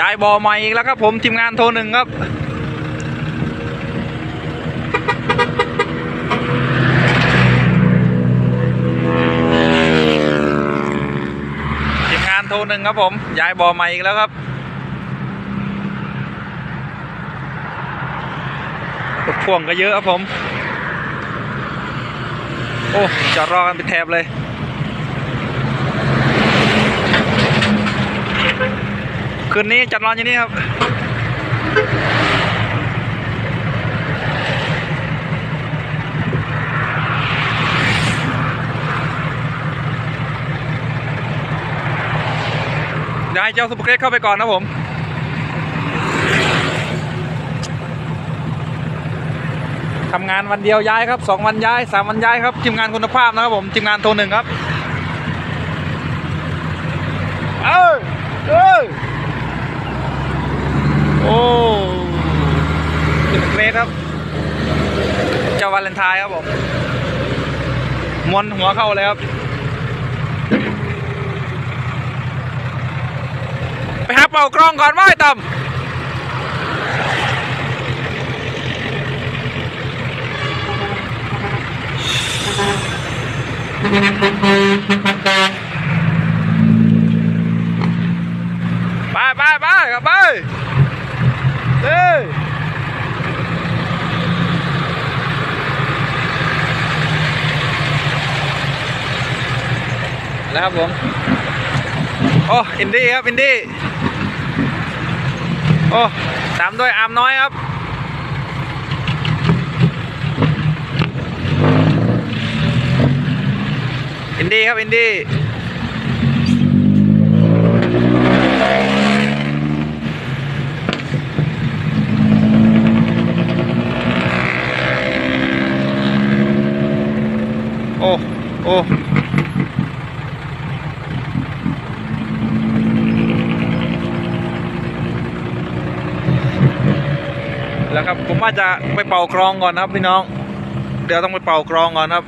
ย้ายบอใหม่อีกแล้วครับผมทีมงานโทรหนึ่งครับ ทีมงานโทรหนึ่งครับผมย้ายบอใหม่อีกแล้วครับรถพ่วงก็เยอะครับผม โอ้จอดรอกันเป็นแถบเลย คืนนี้จัดนอนอย่างนี้ครับ เดี๋ยวให้เจ้าซุปเร์เกรเข้าไปก่อนนะผมทำงานวันเดียวย้ายครับสองวันย้ายสามวันย้ายครับทีมงานคุณภาพนะครับผมทีมงานโทรหนึ่งครับ เออเออ โอ้สุดเกรดครับ เจ้าวาเลนไทน์ครับผมมวนหัวเข้าเลยครับ ไปหาเป่ากรองก่อนว่าไอ้ต่ำไปไปไปกลับไปเฮ้ย แล้วครับผมโอ้อินดี้ครับอินดี้โอ้ตามด้วยอามน้อยครับอินดี้ครับอินดี้โอ้โอ้ แล้วครับผมว่าจะไปเป่ากรองก่อนครับ พี่น้อง เดี๋ยวต้องไปเป่ากรองก่อนครับ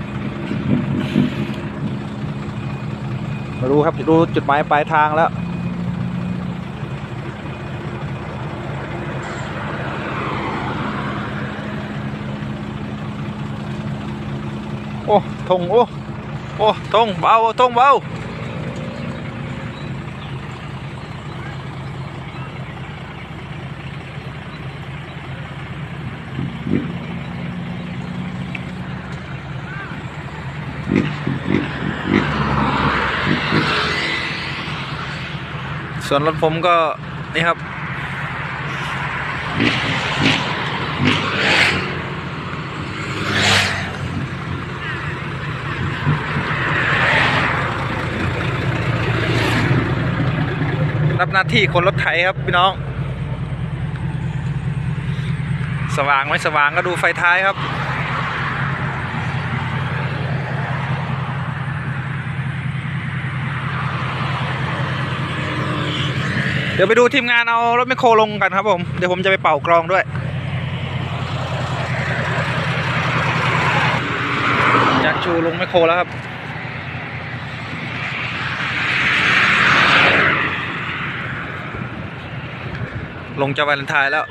มาดูครับดูจุดหมายปลายทางแล้วโอ้ทงโอ้โอ้ทงเบาทงเบา ส่วนรถผมก็ นี่ครับ รับหน้าที่คนรถไถครับพี่น้อง สว่างไม่สว่างก็ดูไฟท้ายครับเดี๋ยวไปดูทีมงานเอารถแมโครลงกันครับผม เดี๋ยวผมจะไปเป่ากรองด้วย อยากชูลงแมโครแล้วครับ ลงจะวาเลนทน์แล้ว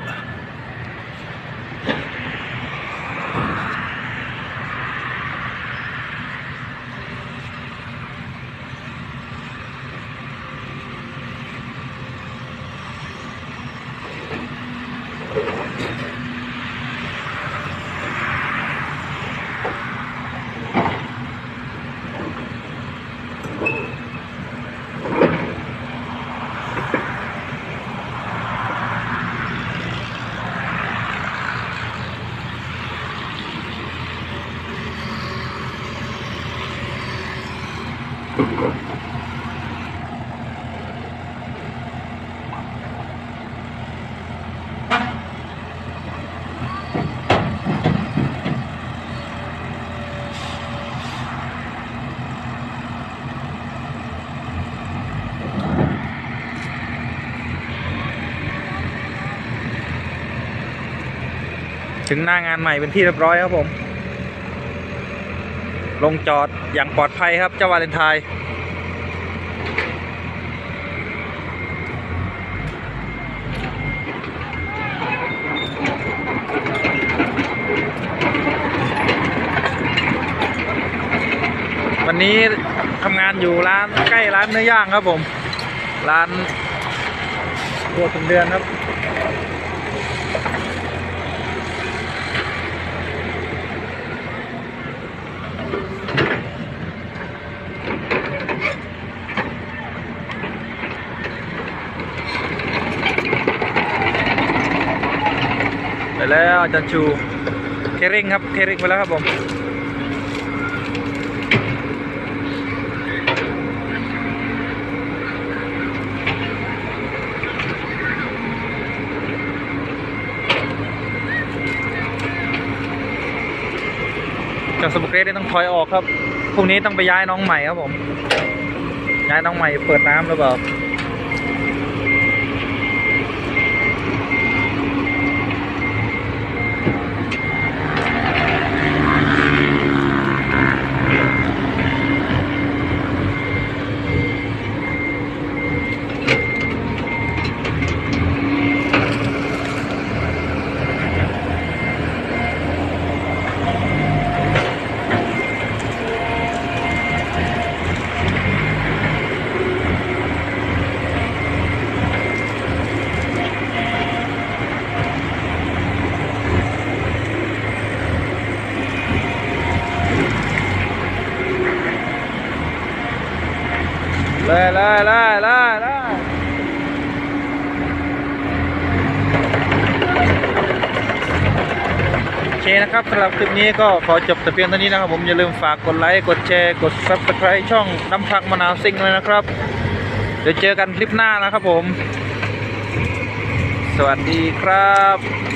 ถึงหน้างานใหม่เป็นที่เรียบร้อยครับผม ลงจอด อย่างปลอดภัยครับเจ้าวาเลนไทน์วันนี้ทำงานอยู่ร้านใกล้ร้านเนื้อย่างครับผม ร้านตัวถึงเดือนครับ ไปแล้วอาจารย์ชูเคริงครับเคริ่งไปแล้วครับผมจากสมุกเกรดต้องถอยออกครับพรุ่งนี้ต้องไปย้ายน้องใหม่ครับผม ย้ายน้องใหม่เปิดน้ำหรือเปล่า เลยเลยเลยเลยเลยโอเคนะครับสำหรับคลิปนี้ก็ขอจบแต่เพียงเท่านี้นะครับผมอย่าลืมฝากกดไลค์กดแชร์กด Subscribe ช่องน้ำพักมะนาวซิงเลยนะครับ เดี๋ยวเจอกันคลิปหน้านะครับผม สวัสดีครับ